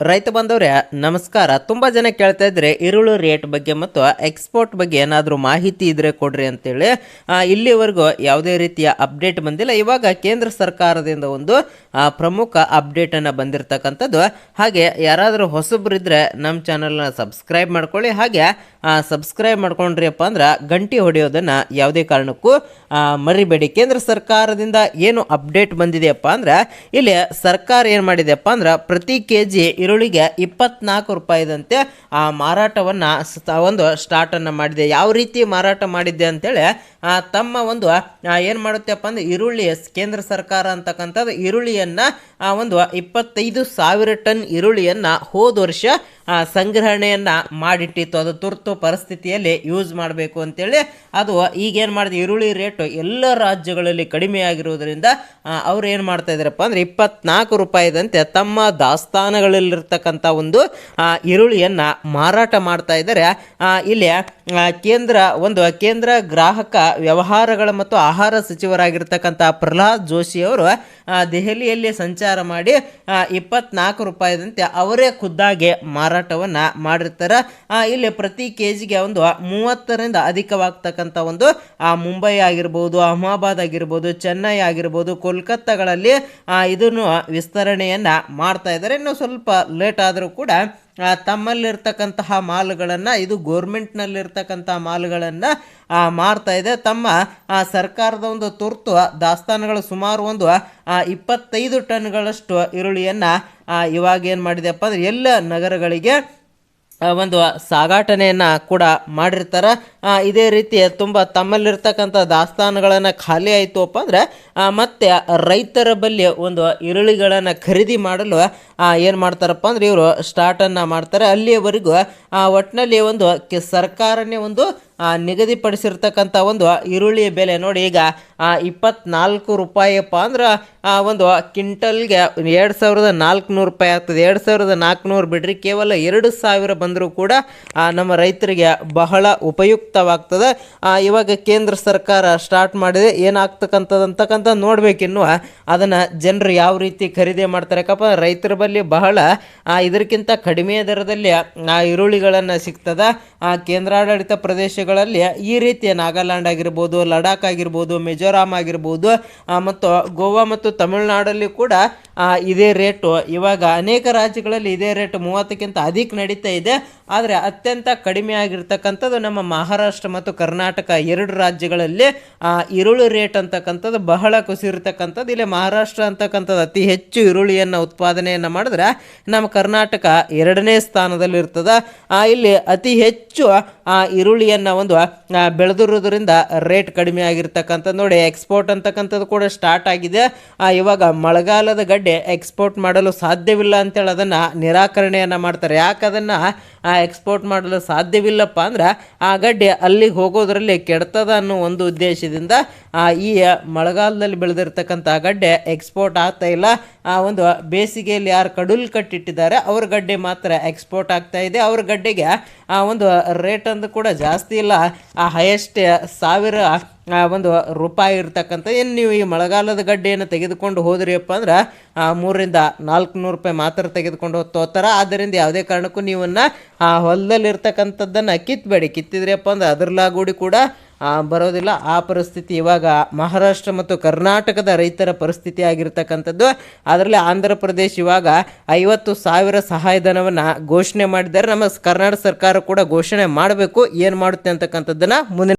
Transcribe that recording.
ರೈತ ಬಂದವ್ರೆ, ನಮಸ್ಕಾರ. ತುಂಬ ಜನ ಕೇಳ್ತಾ ಇದ್ರೆ ಈರುಳ್ಳಿ ರೇಟ್ ಬಗ್ಗೆ ಮತ್ತು ಎಕ್ಸ್ಪೋರ್ಟ್ ಬಗ್ಗೆ ಏನಾದರೂ ಮಾಹಿತಿ ಇದ್ರೆ ಕೊಡ್ರಿ ಅಂತೇಳಿ ಇಲ್ಲಿವರೆಗೂ ಯಾವುದೇ ರೀತಿಯ ಅಪ್ಡೇಟ್ ಬಂದಿಲ್ಲ. ಇವಾಗ ಕೇಂದ್ರ ಸರ್ಕಾರದಿಂದ ಒಂದು ಪ್ರಮುಖ ಅಪ್ಡೇಟನ್ನು ಬಂದಿರತಕ್ಕಂಥದ್ದು. ಹಾಗೆ ಯಾರಾದರೂ ಹೊಸಬ್ರಿದ್ರೆ ನಮ್ಮ ಚಾನಲ್ನ ಸಬ್ಸ್ಕ್ರೈಬ್ ಮಾಡ್ಕೊಳ್ಳಿ. ಹಾಗೆ ಸಬ್ಸ್ಕ್ರೈಬ್ ಮಾಡ್ಕೊಂಡ್ರಿಯಪ್ಪ ಅಂದ್ರೆ ಗಂಟಿ ಹೊಡೆಯೋದನ್ನು ಯಾವುದೇ ಕಾರಣಕ್ಕೂ ಮರಿಬೇಡಿ. ಕೇಂದ್ರ ಸರ್ಕಾರದಿಂದ ಏನು ಅಪ್ಡೇಟ್ ಬಂದಿದೆಯಪ್ಪ ಅಂದ್ರೆ, ಇಲ್ಲಿ ಸರ್ಕಾರ ಏನು ಮಾಡಿದೆಯಪ್ಪ ಅಂದ್ರೆ, ಪ್ರತಿ ಕೆ ಜಿ ಈರುಳ್ಳಿಗೆ ಇಪ್ಪತ್ನಾಲ್ಕು ರೂಪಾಯಿದಂತೆ ಆ ಮಾರಾಟವನ್ನು ಒಂದು ಸ್ಟಾರ್ಟನ್ನು ಮಾಡಿದೆ. ಯಾವ ರೀತಿ ಮಾರಾಟ ಮಾಡಿದ್ದೆ ಅಂತೇಳಿ ತಮ್ಮ ಒಂದು ಏನು ಮಾಡುತ್ತೆಪ್ಪ ಅಂದ್ರೆ ಈರುಳ್ಳಿ ಕೇಂದ್ರ ಸರ್ಕಾರ ಅಂತಕ್ಕಂಥದ್ದು ಈರುಳ್ಳಿಯನ್ನು ಒಂದು ಇಪ್ಪತ್ತೈದು ಸಾವಿರ ಟನ್ ಈರುಳ್ಳಿಯನ್ನು ಹೋದ ವರ್ಷ ಸಂಗ್ರಹಣೆಯನ್ನು ಮಾಡಿಟ್ಟಿತ್ತು. ಅದು ತುರ್ತು ಪರಿಸ್ಥಿತಿಯಲ್ಲಿ ಯೂಸ್ ಮಾಡಬೇಕು ಅಂತೇಳಿ ಅದು ಈಗೇನು ಮಾಡಿದೆ? ಈರುಳ್ಳಿ ರೇಟು ಎಲ್ಲ ರಾಜ್ಯಗಳಲ್ಲಿ ಕಡಿಮೆ ಆಗಿರುವುದರಿಂದ ಅವ್ರು ಏನು ಮಾಡ್ತಾ ಇದ್ದಾರಪ್ಪ ಅಂದರೆ ಇಪ್ಪತ್ನಾಲ್ಕು ರೂಪಾಯಿದಂತೆ ತಮ್ಮ ದಾಸ್ತಾನಗಳಲ್ಲಿರ್ತಕ್ಕಂಥ ಒಂದು ಈರುಳ್ಳಿಯನ್ನು ಮಾರಾಟ ಮಾಡ್ತಾ ಇದ್ದಾರೆ. ಇಲ್ಲಿ ಕೇಂದ್ರ, ಒಂದು, ಕೇಂದ್ರ ಗ್ರಾಹಕ ವ್ಯವಹಾರಗಳ ಮತ್ತು ಆಹಾರ ಸಚಿವರಾಗಿರ್ತಕ್ಕಂಥ ಪ್ರಹ್ಲಾದ್ ಜೋಶಿ ಅವರು ದೆಹಲಿಯಲ್ಲಿ ಸಂಚಾರ ಮಾಡಿ ಇಪ್ಪತ್ನಾಲ್ಕು ರೂಪಾಯಿದಂತೆ ಅವರೇ ಖುದ್ದಾಗಿ ಮಾರಾಟವನ್ನು ಮಾಡಿರ್ತಾರೆ. ಇಲ್ಲಿ ಪ್ರತಿ ಕೆ ಜಿಗೆ ಒಂದು ಮೂವತ್ತರಿಂದ ಅಧಿಕವಾಗ್ತಕ್ಕಂಥ ಒಂದು ಮುಂಬೈ ಆಗಿರ್ಬೋದು, ಅಹಮದಾಬಾದ್ ಆಗಿರ್ಬೋದು, ಚೆನ್ನೈ ಆಗಿರ್ಬೋದು, ಕೋಲ್ಕತ್ತಾಗಳಲ್ಲಿ ಇದನ್ನು ವಿಸ್ತರಣೆಯನ್ನು ಮಾಡ್ತಾ ಇದ್ದಾರೆ. ಇನ್ನು ಸ್ವಲ್ಪ ಲೇಟ್ ಆದರೂ ಕೂಡ ತಮ್ಮಲ್ಲಿರ್ತಕ್ಕಂತಹ ಮಾಲ್ಗಳನ್ನು, ಇದು ಗೋರ್ಮೆಂಟ್ನಲ್ಲಿರ್ತಕ್ಕಂಥ ಮಾಲ್ಗಳನ್ನು ಮಾರ್ತಾ ಇದೆ. ತಮ್ಮ ಸರ್ಕಾರದ ಒಂದು ತುರ್ತು ದಾಸ್ತಾನುಗಳು ಸುಮಾರು ಒಂದು ಇಪ್ಪತ್ತೈದು ಟನ್ಗಳಷ್ಟು ಈರುಳ್ಳಿಯನ್ನು ಇವಾಗ ಏನು ಮಾಡಿದೆಪ್ಪ ಅಂದರೆ, ಎಲ್ಲ ನಗರಗಳಿಗೆ ಒಂದು ಸಾಗಾಟನೆಯನ್ನು ಕೂಡ ಮಾಡಿರ್ತಾರೆ. ಇದೇ ರೀತಿ ತುಂಬ ತಮ್ಮಲ್ಲಿರ್ತಕ್ಕಂಥ ದಾಸ್ತಾನುಗಳನ್ನು ಖಾಲಿ ಆಯಿತುಪ್ಪ ಅಂದರೆ ಮತ್ತು ರೈತರ ಬಲ್ಲಿ ಒಂದು ಈರುಳ್ಳಿಗಳನ್ನು ಖರೀದಿ ಮಾಡಲು ಏನು ಮಾಡ್ತಾರಪ್ಪ ಅಂದರೆ ಇವರು ಸ್ಟಾರ್ಟನ್ನು ಮಾಡ್ತಾರೆ. ಅಲ್ಲಿಯವರೆಗೂ ಒಟ್ಟಿನಲ್ಲಿ ಒಂದು ಸರ್ಕಾರನೇ ಒಂದು ನಿಗದಿಪಡಿಸಿರ್ತಕ್ಕಂಥ ಒಂದು ಈರುಳ್ಳಿ ಬೆಲೆ ನೋಡಿ ಈಗ ಇಪ್ಪತ್ನಾಲ್ಕು ರೂಪಾಯಿಯಪ್ಪ ಅಂದ್ರೆ ಒಂದು ಕ್ವಿಂಟಲ್ಗೆ ಎರಡು ಸಾವಿರದ ನಾಲ್ಕುನೂರು ರೂಪಾಯಿ ಆಗ್ತದೆ. ಎರಡು ಸಾವಿರದ ನಾಲ್ಕುನೂರು ಬಿಡ್ರಿ ಕೇವಲ ಎರಡು ಸಾವಿರ ಬಂದರೂ ಕೂಡ ನಮ್ಮ ರೈತರಿಗೆ ಬಹಳ ಉಪಯುಕ್ತವಾಗ್ತದೆ. ಆ, ಇವಾಗ ಕೇಂದ್ರ ಸರ್ಕಾರ ಸ್ಟಾರ್ಟ್ ಮಾಡಿದೆ. ಏನಾಗ್ತಕ್ಕಂಥದ್ದು ನೋಡ್ಬೇಕಿನ್ನು ಅದನ್ನು ಜನರು ಯಾವ ರೀತಿ ಖರೀದಿ ಮಾಡ್ತಾರೆ? ಯಾಕಪ್ಪ ರೈತರ ಬಳಿ ಬಹಳ ಇದಕ್ಕಿಂತ ಕಡಿಮೆ ದರದಲ್ಲಿ ಆ ಈರುಳ್ಳಿಗಳನ್ನು ಸಿಗ್ತದೆ. ಆ ಕೇಂದ್ರಾಡಳಿತ ಪ್ರದೇಶಗಳಲ್ಲಿ ಈ ರೀತಿಯ ನಾಗಾಲ್ಯಾಂಡ್ ಆಗಿರ್ಬೋದು ಲಡಾಖ್ ಆಗಿರ್ಬೋದು ಮಿಜೋರಾಂ ಆಗಿರ್ಬೋದು ಮತ್ತು ಗೋವಾ ಮತ್ತು ತಮಿಳುನಾಡಲ್ಲಿ ಕೂಡ ಇದೇ ರೇಟು ಇವಾಗ ಅನೇಕ ರಾಜ್ಯಗಳಲ್ಲಿ ಇದೇ ರೇಟ್ ಮೂವತ್ತಕ್ಕಿಂತ ಅಧಿಕ ನಡೀತಾ ಇದೆ. ಆದರೆ ಅತ್ಯಂತ ಕಡಿಮೆ ಆಗಿರ್ತಕ್ಕಂಥದ್ದು ನಮ್ಮ ಮಹಾರಾಷ್ಟ್ರ ಮತ್ತು ಕರ್ನಾಟಕ ಎರಡು ರಾಜ್ಯಗಳಲ್ಲಿ ಆ, ಈರುಳ್ಳಿ ರೇಟ್ ಅಂತಕ್ಕಂಥದ್ದು ಬಹಳ ಕುಸಿರ್ತಕ್ಕಂಥದ್ದು ಇಲ್ಲಿ ಮಹಾರಾಷ್ಟ್ರ ಅಂತಕ್ಕಂಥದ್ದು ಅತಿ ಹೆಚ್ಚು ಈರುಳ್ಳಿಯನ್ನು ಉತ್ಪಾದನೆಯನ್ನು ಮಾಡಿದ್ರೆ ನಮ್ಮ ಕರ್ನಾಟಕ ಎರಡನೇ ಸ್ಥಾನದಲ್ಲಿರ್ತದೆ. ಇಲ್ಲಿ ಅತಿ ಹೆಚ್ಚು ಆ, ಈರುಳ್ಳಿಯನ್ನು ಒಂದು ಬೆಳೆದಿರೋದ್ರಿಂದ ರೇಟ್ ಕಡಿಮೆ ಆಗಿರ್ತಕ್ಕಂಥದ್ದು. ನೋಡಿ ಎಕ್ಸ್ಪೋರ್ಟ್ ಅಂತಕ್ಕಂಥದ್ದು ಕೂಡ ಸ್ಟಾರ್ಟ್ ಆಗಿದೆ. ಆ, ಇವಾಗ ಮಳೆಗಾಲದ ಗಡ್ಡೆ ಎಕ್ಸ್ಪೋರ್ಟ್ ಮಾಡಲು ಸಾಧ್ಯವಿಲ್ಲ ಅಂತೇಳಿ ಅದನ್ನು ನಿರಾಕರಣೆಯನ್ನು ಮಾಡ್ತಾರೆ. ಯಾಕೆ ಅದನ್ನು ಎಕ್ಸ್ಪೋರ್ಟ್ ಮಾಡಲು ಸಾಧ್ಯವಿಲ್ಲಪ್ಪ ಅಂದ್ರೆ ಆ ಗಡ್ಡೆ ಅಲ್ಲಿಗೆ ಹೋಗೋದ್ರಲ್ಲಿ ಕೆಡ್ತದ ಅನ್ನೋ ಒಂದು ಉದ್ದೇಶದಿಂದ ಆ, ಈ ಮಳೆಗಾಲದಲ್ಲಿ ಬೆಳೆದಿರ್ತಕ್ಕಂಥ ಗಡ್ಡೆ ಎಕ್ಸ್ಪೋರ್ಟ್ ಆಗ್ತಾ ಇಲ್ಲ. ಆ ಒಂದು ಬೇಸಿಗೆಯಲ್ಲಿ ಯಾರು ಕಡುಲ್ ಕಟ್ಟಿಟ್ಟಿದ್ದಾರೆ ಅವ್ರ ಗಡ್ಡೆ ಮಾತ್ರ ಎಕ್ಸ್ಪೋರ್ಟ್ ಆಗ್ತಾ ಇದೆ. ಅವ್ರ ಗಡ್ಡೆಗೆ ಆ ಒಂದು ರೇಟ್ ಅಂದು ಕೂಡ ಜಾಸ್ತಿ ಇಲ್ಲ. ಆ ಹೈಯೆಸ್ಟ್ ಸಾವಿರ ಒಂದು ರೂಪಾಯಿ ಇರ್ತಕ್ಕಂಥ, ಏನು ನೀವು ಈ ಮಳೆಗಾಲದ ಗಡ್ಡೆಯನ್ನು ತೆಗೆದುಕೊಂಡು ಹೋದ್ರಿಯಪ್ಪ ಅಂದ್ರೆ ಮೂರರಿಂದ ನಾಲ್ಕು ನೂರು ರೂಪಾಯಿ ಮಾತ್ರ ತೆಗೆದುಕೊಂಡು ತೋತಾರ ಆದ್ದರಿಂದ ಯಾವುದೇ ಕಾರಣಕ್ಕೂ ನೀವನ್ನ, ಆ ಹೊಲದಲ್ಲಿ ಇರ್ತಕ್ಕಂಥದ್ದನ್ನು ಕಿತ್ತಬೇಡಿ ಕಿತ್ತಿದ್ರಿಯಪ್ಪ ಅಂದ್ರೆ ಅದರಲ್ಲಾಗೂಡಿ ಕೂಡ ಬರೋದಿಲ್ಲ. ಆ ಪರಿಸ್ಥಿತಿ ಇವಾಗ ಮಹಾರಾಷ್ಟ್ರ ಮತ್ತು ಕರ್ನಾಟಕದ ರೈತರ ಪರಿಸ್ಥಿತಿ ಆಗಿರ್ತಕ್ಕಂಥದ್ದು. ಅದರಲ್ಲಿ ಆಂಧ್ರ ಪ್ರದೇಶ ಇವಾಗ ಐವತ್ತು ಸಾವಿರ ಸಹಾಯಧನವನ್ನು ಘೋಷಣೆ ಮಾಡಿದ್ದಾರೆ. ನಮ್ಮ ಕರ್ನಾಟಕ ಸರ್ಕಾರ ಕೂಡ ಘೋಷಣೆ ಮಾಡಬೇಕು. ಏನು ಮಾಡುತ್ತೆ ಅಂತಕ್ಕಂಥದ್ದನ್ನು ಮುಂದಿನ